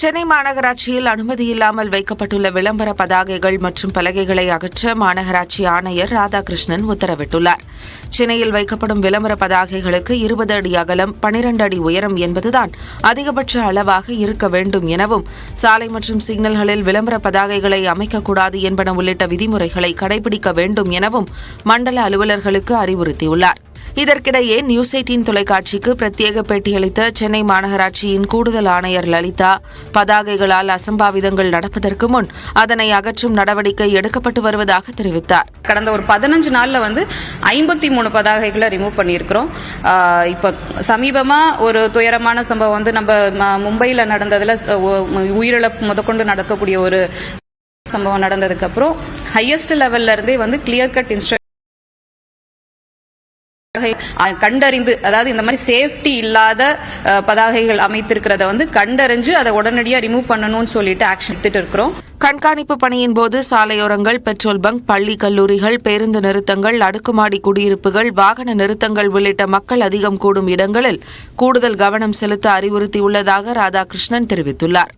சென்னை மாநகராட்சியில் அனுமதியில்லாமல் வைக்கப்பட்டுள்ள விளம்பர பதாகைகள் மற்றும் பலகைகளை அகற்ற மாநகராட்சி ஆணையர் ராதாகிருஷ்ணன் உத்தரவிட்டுள்ளார். சென்னையில் வைக்கப்படும் விளம்பர பதாகைகளுக்கு இருபது அடி அகலம் பனிரண்டு அடி உயரம் என்பதுதான் அதிகபட்ச அளவாக இருக்க வேண்டும் எனவும் சாலை மற்றும் சிக்னல்களில் விளம்பர பதாகைகளை அமைக்கக்கூடாது என்பன உள்ளிட்ட விதிமுறைகளை கடைபிடிக்க வேண்டும் எனவும் மண்டல அலுவலர்களுக்கு அறிவுறுத்தியுள்ளார். இதற்கிடையே நியூஸ் எயிட்டீன் தொலைக்காட்சிக்கு பிரத்யேக பேட்டியளித்த சென்னை மாநகராட்சியின் கூடுதல் ஆணையர் லலிதா பதாகைகளால் அசம்பாவிதங்கள் நடப்பதற்கு முன் அதனை அகற்றும் நடவடிக்கை எடுக்கப்பட்டு வருவதாக தெரிவித்தார். கடந்த ஒரு பதினஞ்சு நாள்ல வந்து ஐம்பத்தி மூணு பதாகைகளை ரிமூவ் பண்ணியிருக்கிறோம். இப்போ இப்ப சமீபமா ஒரு துயரமான சம்பவம் வந்து நம்ம ம- மும்பையில நடந்ததுல உயிரிழப்பு முதற்கொண்டு நடக்கக்கூடிய ஒரு சம்பவம் நடந்ததுக்கு அப்புறம் ஹையஸ்ட் லெவல்ல இருந்தே வந்து கிளியர் கட் இன்ஸ்ட்ரக்ஷன் கண்டறிந்து அதாவது இந்த மாதிரி சேஃப்டி இல்லாத பதாகைகள் அமைத்திருக்கிறத வந்து கண்டறிஞ்சு அதை உடனடியாக ரிமூவ் பண்ணணும்னு சொல்லிட்டு ஆக்ஷன் எடுத்துட்டு இருக்கிறோம். கண்காணிப்பு பணியின் போது சாலையோரங்கள் பெட்ரோல் பங்க் பள்ளி கல்லூரிகள் பேருந்து நிறுத்தங்கள் அடுக்குமாடி குடியிருப்புகள் வாகன நிறுத்தங்கள் உள்ளிட்ட மக்கள் அதிகம் கூடும் இடங்களில் கூடுதல் கவனம் செலுத்த அறிவுறுத்தியுள்ளதாக ராதாகிருஷ்ணன் தெரிவித்துள்ளார்.